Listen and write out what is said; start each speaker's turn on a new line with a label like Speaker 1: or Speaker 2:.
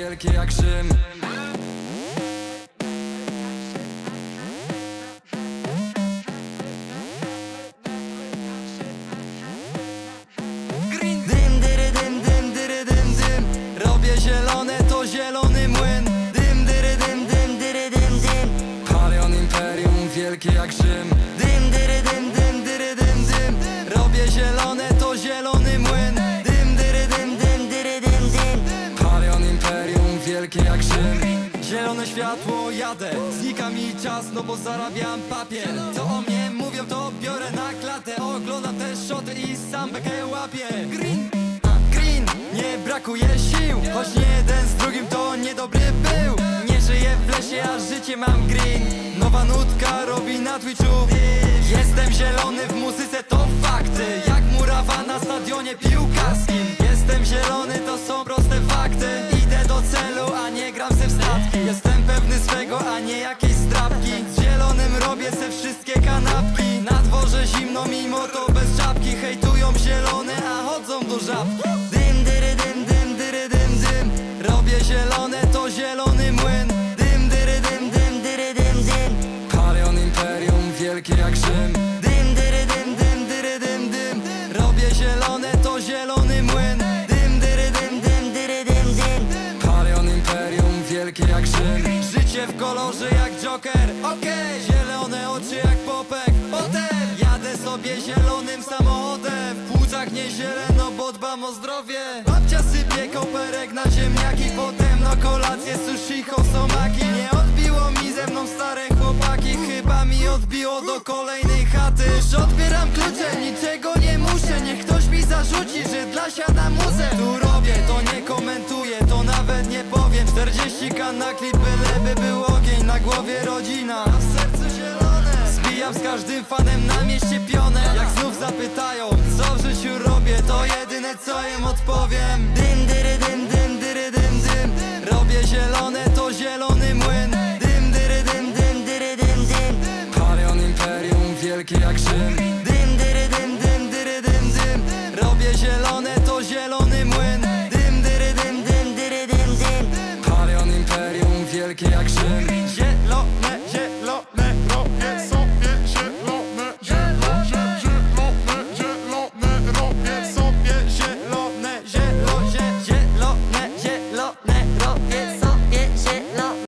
Speaker 1: wielkie jak Rzym. Green. Dym, dyry, dym, dym, dym, dym. Robię zielone, to zielony młyn. Dym, dyry, dym, dym, dyry, dym, dym. Imperium, wielkie jak Rzym Zielone światło, jadę Znika mi czas, no bo zarabiam papier. Co o mnie mówią, to biorę na klatę. Oglądam te szoty i sam bekę łapię. Green, green Nie brakuje sił. Choć nie jeden z drugim to niedobry był. Nie żyję w lesie, a życie mam green. Nowa nutka robi na Twitchu. Jestem zielony w muzyce, to fakty. Jak murawa na stadionie piłkarskim zimno, mimo to bez czapki Hejtują zielone, a chodzą do żabki Dym, dyry, dym, dym, dyry, dym, dym. Robię zielone, to zielony młyn. Dym, dyry, dym, dym, dyry, dym, dym. Palion Imperium, wielkie jak Rzym. Dym, dyry, dym, dym, dyry, dym, dym. Robię zielone, to zielony młyn. Dym, dyry, dym, dym, dyry, dym, dym. Palion Imperium, wielkie jak Rzym. Życie w kolorze dbam o zdrowie. Babcia sypie koperek na ziemniaki Potem na kolację sushi somaki Nie odbiło mi ze mną stare chłopaki Chyba mi odbiło do kolejnej chaty. Już odbieram klucze, niczego nie muszę. Niech ktoś mi zarzuci, że dla siada muzę Tu robię, to nie komentuję, to nawet nie powiem. 40 kan na klip, byleby był ogień Na głowie rodzina, a w sercu zielone. Zbijam z każdym fanem na mieście pionę Jedyne co im odpowiem? Dym, dyry, dym, dym, dyry, dym, dym. Robię zielone, to zielony młyn. Dym, dyry, dym, dym, dyry, dym, dym. Palion Imperium, wielkie jak Rzym. Dym, dyry, dym, dym, dyry, dym, dym. Robię zielone, to zielony młyn. Dym, dyry, dym, dym, dyry, dym, dym. Palion Imperium, wielkie jak Rzym. Zielone, zielone